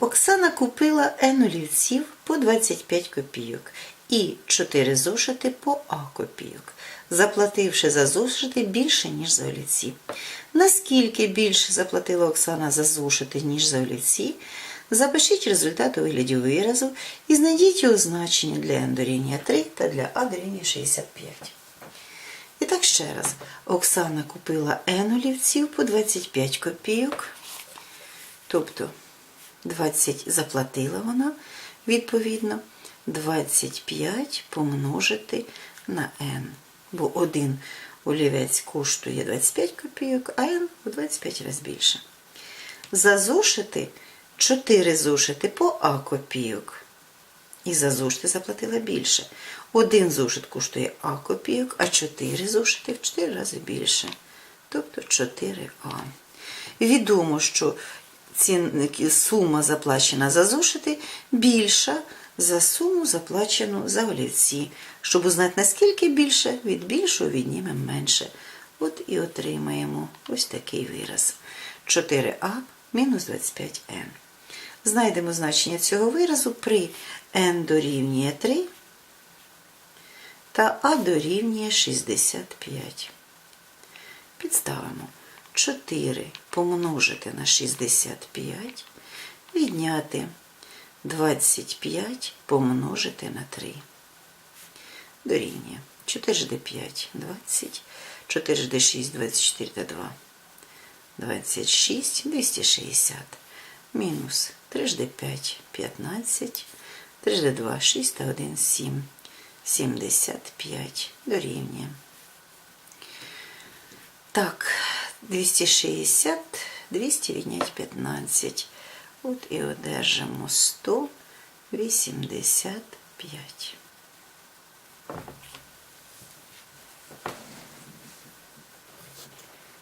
Оксана купила N по 25 копійок і 4 зошити по А копійок, заплативши за зошити більше, ніж за олівці. Наскільки більше заплатила Оксана за зошити, ніж за олівці, запишіть результат у вигляді виразу і знайдіть його значення для N дорівнює 3 та для А дорівнює 65. І так ще раз. Оксана купила N олівців по 25 копійок. Тобто 20 заплатила вона, відповідно, 25 помножити на n. Бо один олівець коштує 25 копійок, а n у 25 разів більше. За зошити 4 зошити по А копійок. І за зошити заплатила більше. Один зошит коштує А копійок, а 4 зошити в 4 рази більше. Тобто 4А. Відомо, що сума заплачена за зошити більша за суму заплачену за олівці. Щоб узнати, наскільки більше, від більшого віднімемо менше. От і отримаємо ось такий вираз. 4а мінус 25n. Знайдемо значення цього виразу при n дорівнює 3 та а дорівнює 65. Підставимо 4 помножити на 65, відняти 25 помножити на 3. Дорівнює 4 жди 5, 20, 4 жди 6, 24 та 2. 26, 260. Мінус 3 жди 5, 15, 3 жди 2, 6 та 1, 7. 75 дорівнює. Так, 260, 200 віднять 15. От і одержимо 185.